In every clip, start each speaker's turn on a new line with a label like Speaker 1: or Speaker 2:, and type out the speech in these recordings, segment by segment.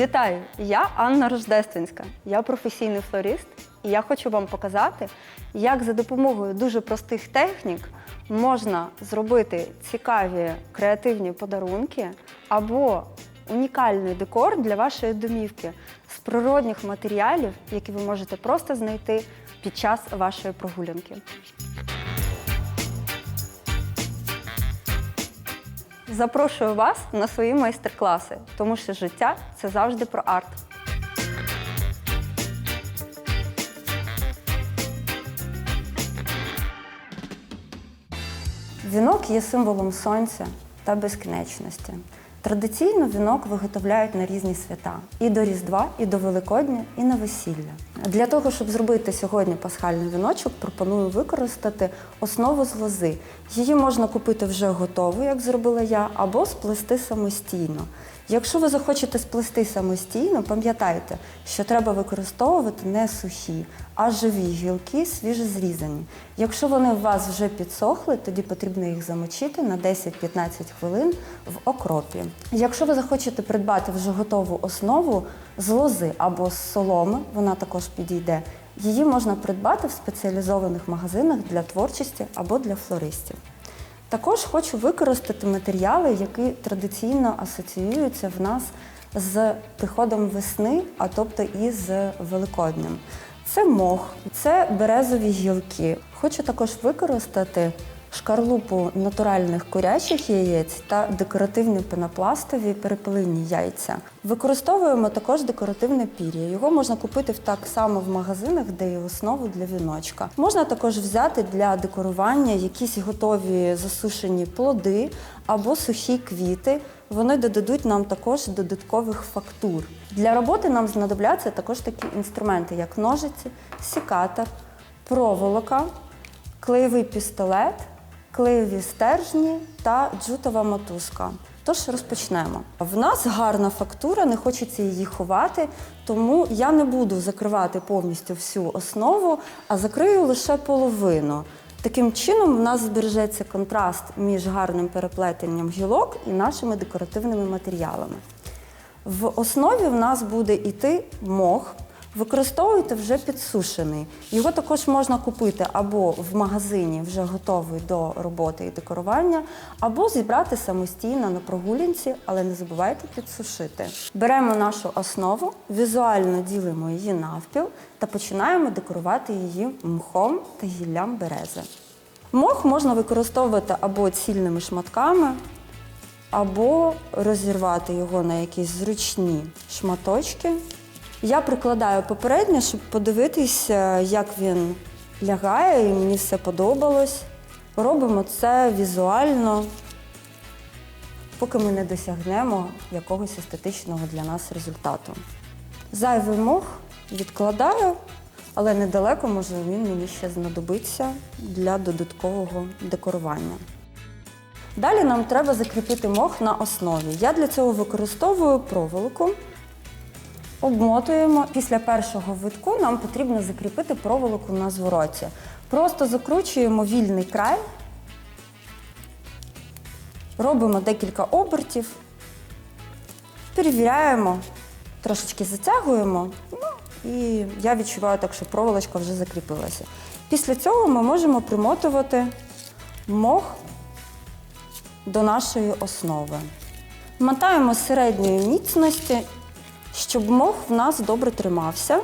Speaker 1: Вітаю! Я Анна Рождественська. Я професійний флорист, і я хочу вам показати, як за допомогою дуже простих технік можна зробити цікаві креативні подарунки або унікальний декор для вашої домівки з природних матеріалів, які ви можете просто знайти під час вашої прогулянки. Запрошую вас на свої майстер-класи, тому що життя це завжди про арт. Вінок є символом сонця та безкінечності. Традиційно вінок виготовляють на різні свята і до Різдва, і до Великодня, і на весілля. Для того, щоб зробити сьогодні пасхальний віночок, пропоную використати основу з лози. Її можна купити вже готову, як зробила я, або сплести самостійно. Якщо ви захочете сплести самостійно, пам'ятайте, що треба використовувати не сухі, а живі гілки, свіже зрізані. Якщо вони у вас вже підсохли, тоді потрібно їх замочити на 10-15 хвилин в окропі. Якщо ви захочете придбати вже готову основу з лози або з соломи, вона також підійде. Її можна придбати в спеціалізованих магазинах для творчості або для флористів. Також хочу використати матеріали, які традиційно асоціюються в нас з приходом весни, а тобто і з Великоднем. Це мох, це березові гілки. Хочу також використати шкарлупу натуральних курячих яєць та декоративні пенопластові перепелині яйця. Використовуємо також декоративне пір'я. Його можна купити так само в магазинах, де є основу для віночка. Можна також взяти для декорування якісь готові засушені плоди або сухі квіти. Вони додадуть нам також додаткових фактур. Для роботи нам знадобляться також такі інструменти, як ножиці, сікатор, проволока, клеєвий пістолет, клеєві стержні та джутова мотузка. Тож розпочнемо. В нас гарна фактура, не хочеться її ховати, тому я не буду закривати повністю всю основу, а закрию лише половину. Таким чином, в нас збережеться контраст між гарним переплетенням гілок і нашими декоративними матеріалами. В основі в нас буде йти мох. Використовуйте вже підсушений. Його також можна купити або в магазині, вже готовий до роботи і декорування, або зібрати самостійно на прогулянці, але не забувайте підсушити. Беремо нашу основу, візуально ділимо її навпіл та починаємо декорувати її мхом та гіллям берези. Мох можна використовувати або цільними шматками, або розірвати його на якісь зручні шматочки. Я прикладаю попередньо, щоб подивитися, як він лягає, і мені все подобалось. Робимо це візуально, поки ми не досягнемо якогось естетичного для нас результату. Зайвий мох відкладаю, але недалеко, може, він мені ще знадобиться для додаткового декорування. Далі нам треба закріпити мох на основі. Я для цього використовую проволоку. Обмотуємо. Після першого витку нам потрібно закріпити проволоку на звороті. Просто закручуємо вільний край, робимо декілька обертів, перевіряємо, трошечки затягуємо. Ну, і я відчуваю так, що проволочка вже закріпилася. Після цього ми можемо примотувати мох до нашої основи. Мотаємо середньої міцності, щоб мох в нас добре тримався.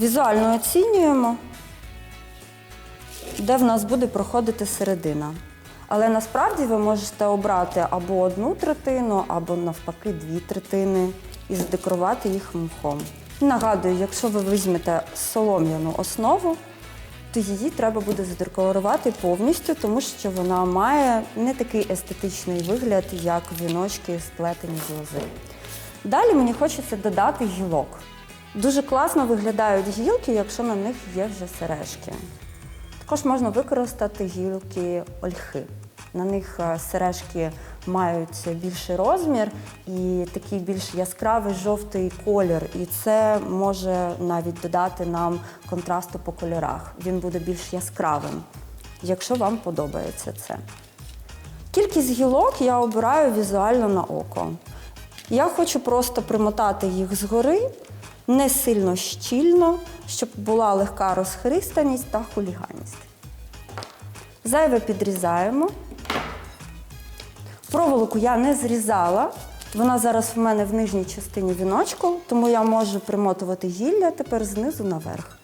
Speaker 1: Візуально оцінюємо, де в нас буде проходити середина. Але насправді ви можете обрати або одну третину, або навпаки дві третини і задекорувати їх мхом. Нагадую, якщо ви візьмете солом'яну основу, то її треба буде задекорувати повністю, тому що вона має не такий естетичний вигляд, як віночки сплетені з лози. Далі мені хочеться додати гілок. Дуже класно виглядають гілки, якщо на них є вже сережки. Також можна використати гілки ольхи. На них е, сережки мають більший розмір і такий більш яскравий жовтий колір. І це може навіть додати нам контрасту по кольорах. Він буде більш яскравим, якщо вам подобається це. Кількість гілок я обираю візуально на око. Я хочу просто примотати їх згори, не сильно щільно, щоб була легка розхристаність та хуліганність. Зайве підрізаємо. Проволоку я не зрізала. Вона зараз в мене в нижній частині віночку, тому я можу примотувати гілля тепер знизу наверх.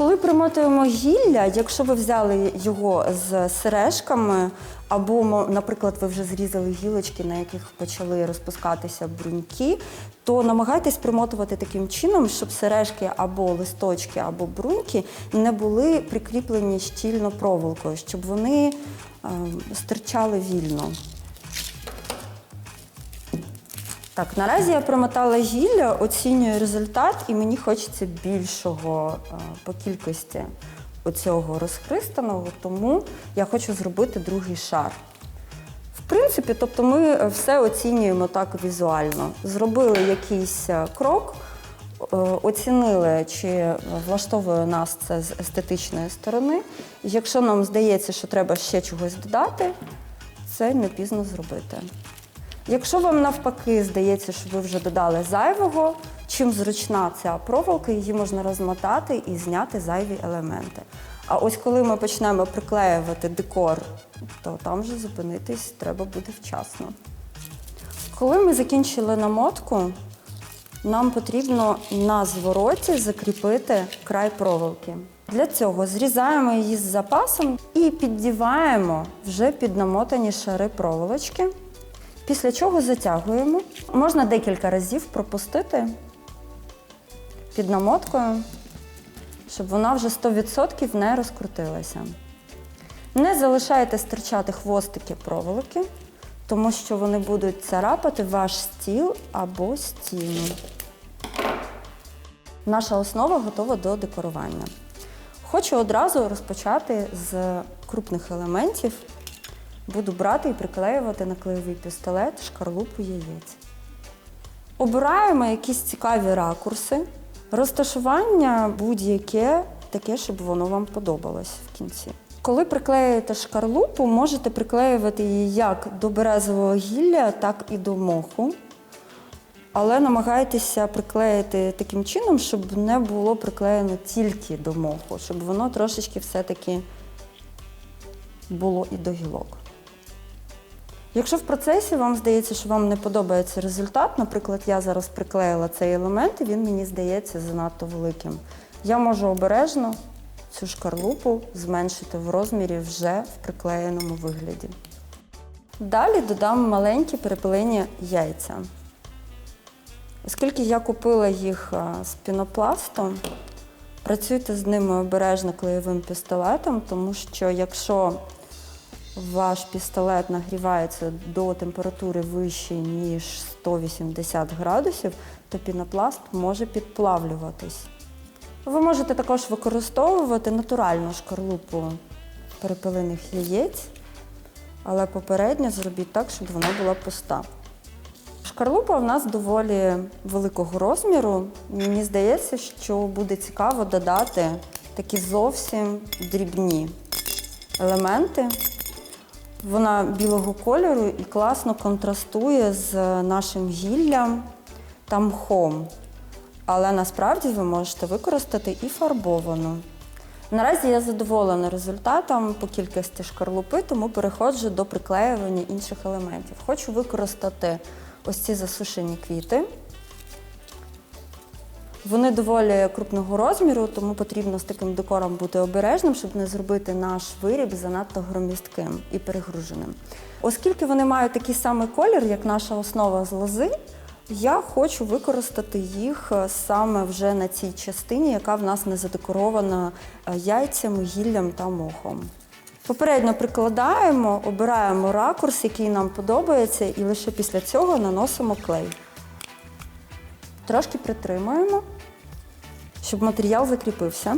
Speaker 1: Коли примотуємо гілля, якщо ви взяли його з сережками, або, наприклад, ви вже зрізали гілочки, на яких почали розпускатися бруньки, то намагайтесь примотувати таким чином, щоб сережки або листочки, або бруньки не були прикріплені щільно проволокою, щоб вони е, стирчали вільно. Так, наразі я промотала гілля, оцінюю результат, і мені хочеться більшого е, по кількості оцього розхристаного, тому я хочу зробити другий шар. В принципі, тобто ми е, все оцінюємо так візуально. Зробили якийсь е, крок, оцінили, чи влаштовує нас це з естетичної сторони. І якщо нам здається, що треба ще чогось додати, це не пізно зробити. Якщо вам навпаки здається, що ви вже додали зайвого, чим зручна ця проволока, її можна розмотати і зняти зайві елементи. А ось коли ми почнемо приклеювати декор, то там вже зупинитись треба буде вчасно. Коли ми закінчили намотку, нам потрібно на звороті закріпити край проволоки. Для цього зрізаємо її з запасом і піддіваємо вже під намотані шари проволочки. Після чого затягуємо. Можна декілька разів пропустити під намоткою, щоб вона вже 100% не розкрутилася. Не залишайте стирчати хвостики проволоки, тому що вони будуть царапати ваш стіл або стіну. Наша основа готова до декорування. Хочу одразу розпочати з крупних елементів. Буду брати і приклеювати на клеєвий пістолет шкарлупу яєць. Обираємо якісь цікаві ракурси. Розташування будь-яке таке, щоб воно вам подобалось в кінці. Коли приклеюєте шкарлупу, можете приклеювати її як до березового гілля, так і до моху. Але намагайтеся приклеїти таким чином, щоб не було приклеєно тільки до моху, щоб воно трошечки все-таки було і до гілок. Якщо в процесі вам здається, що вам не подобається результат, наприклад, я зараз приклеїла цей елемент, і він мені здається занадто великим. Я можу обережно цю шкарлупу зменшити в розмірі вже в приклеєному вигляді. Далі додам маленькі перепилені яйця. Оскільки я купила їх з пінопласту, працюйте з ними обережно клеєвим пістолетом, тому що якщо ваш пістолет нагрівається до температури вище, ніж 180 градусів, то пінопласт може підплавлюватись. Ви можете також використовувати натуральну шкарлупу перепилених яєць, але попередньо зробіть так, щоб вона була пуста. Шкарлупа в нас доволі великого розміру. Мені здається, що буде цікаво додати такі зовсім дрібні елементи. Вона білого кольору і класно контрастує з нашим гіллям та мхом. Але насправді ви можете використати і фарбовану. Наразі я задоволена результатом по кількості шкарлупи, тому переходжу до приклеювання інших елементів. Хочу використати ось ці засушені квіти. Вони доволі крупного розміру, тому потрібно з таким декором бути обережним, щоб не зробити наш виріб занадто громістким і перегруженим. Оскільки вони мають такий самий колір, як наша основа з лози, я хочу використати їх е, саме вже на цій частині, яка в нас не задекорована е, яйцями, гіллям та мохом. Попередньо прикладаємо, обираємо ракурс, який нам подобається, і лише після цього наносимо клей. Трошки притримуємо, щоб матеріал закріпився.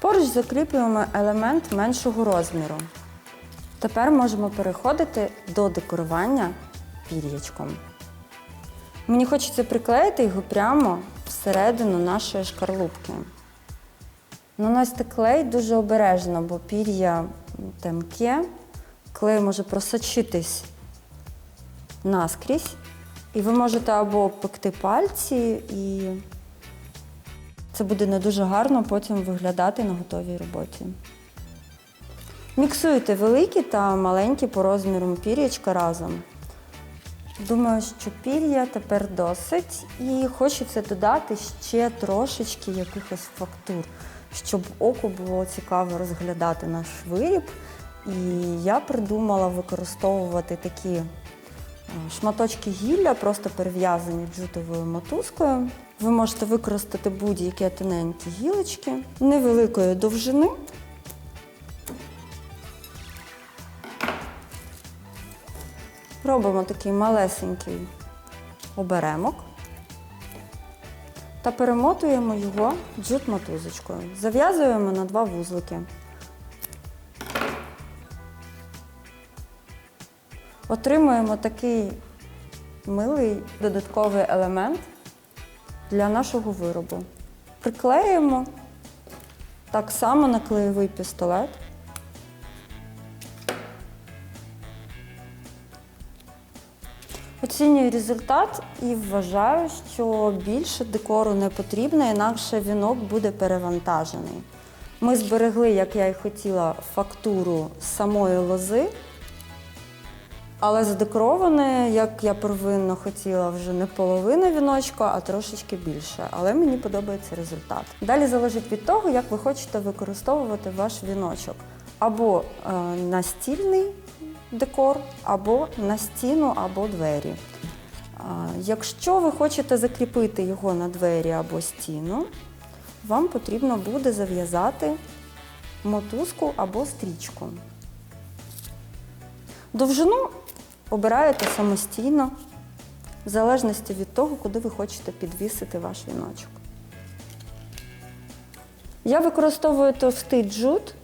Speaker 1: Поруч закріплюємо елемент меншого розміру. Тепер можемо переходити до декорування пір'ячком. Мені хочеться приклеїти його прямо всередину нашої шкарлупки. Наносьте клей дуже обережно, бо пір'я тонке, клей може просочитись наскрізь. І ви можете або пекти пальці, і це буде не дуже гарно потім виглядати на готовій роботі. Міксуйте великі та маленькі по розміру пір'ячка разом. Думаю, що пір'я тепер досить, і хочеться додати ще трошечки якихось фактур, щоб оку було цікаво розглядати наш виріб. І я придумала використовувати такі шматочки гілля, просто перев'язані джутовою мотузкою. Ви можете використати будь-які тоненькі гілочки невеликої довжини. Робимо такий малесенький оберемок та перемотуємо його джут-мотузочкою. Зав'язуємо на два вузлики. Отримуємо такий милий додатковий елемент для нашого виробу. Приклеюємо так само на клеєвий пістолет. Оцінюю результат і вважаю, що більше декору не потрібно, інакше вінок буде перевантажений. Ми зберегли, як я і хотіла, фактуру самої лози, але задекороване, як я первинно хотіла, вже не половина віночка, а трошечки більше. Але мені подобається результат. Далі залежить від того, як ви хочете використовувати ваш віночок. Або е, настільний декор, або на стіну, або двері. А, Якщо ви хочете закріпити його на двері або стіну, вам потрібно буде зав'язати мотузку або стрічку. Довжину обираєте самостійно, в залежності від того, куди ви хочете підвісити ваш віночок. Я використовую товстий джут,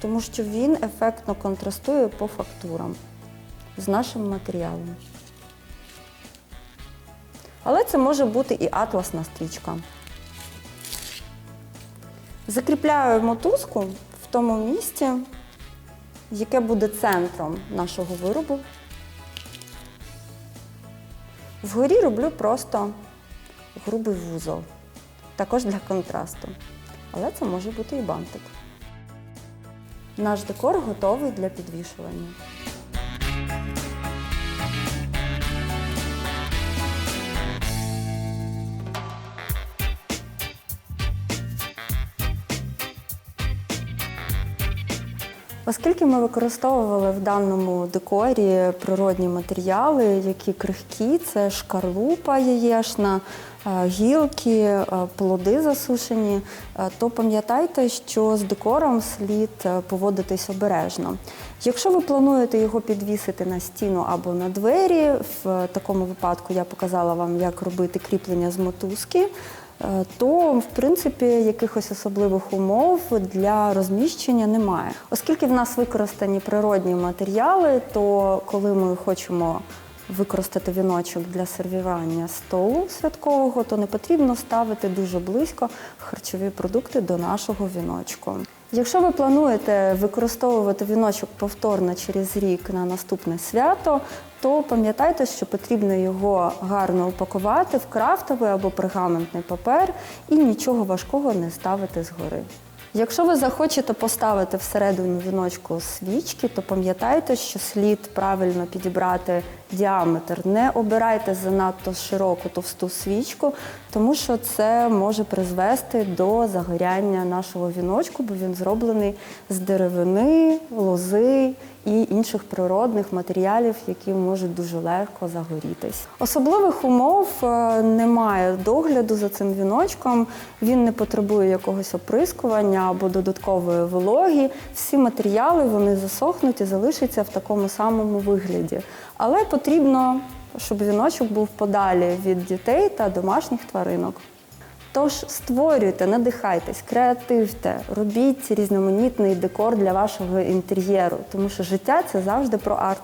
Speaker 1: тому що він ефектно контрастує по фактурам з нашим матеріалом. Але це може бути і атласна стрічка. Закріпляю мотузку в тому місці, яке буде центром нашого виробу. Вгорі роблю просто грубий вузол, також для контрасту. Але це може бути і бантик. Наш декор готовий для підвішування. Оскільки ми використовували в даному декорі природні матеріали, які крихкі, це шкарлупа яєчна, е, гілки, е, плоди засушені, е, то пам'ятайте, що з декором слід поводитись обережно. Якщо ви плануєте його підвісити на стіну або на двері, в такому випадку я показала вам, як робити кріплення з мотузки. Е, то в принципі якихось особливих умов для розміщення немає. Оскільки в нас використані природні матеріали, то коли ми хочемо використати віночок для сервірування столу святкового, то не потрібно ставити дуже близько харчові продукти до нашого віночку. Якщо ви плануєте використовувати віночок повторно через рік на наступне свято, то пам'ятайте, що потрібно його гарно упакувати в крафтовий або пергаментний папер і нічого важкого не ставити згори. Якщо ви захочете поставити всередину віночку свічки, то пам'ятайте, що слід правильно підібрати діаметр. Не обирайте занадто широку товсту свічку, тому що це може призвести до загоряння нашого віночку, бо він зроблений з деревини, лози і інших природних матеріалів, які можуть дуже легко загорітись. Особливих умов е, немає догляду за цим віночком. Він не потребує якогось оприскування або додаткової вологі. Всі матеріали вони засохнуть і залишаться в такому самому вигляді. Але потрібно, щоб віночок був подалі від дітей та домашніх тваринок. Тож створюйте, надихайтесь, креативте, робіть різноманітний декор для вашого інтер'єру, тому що життя це завжди про арт.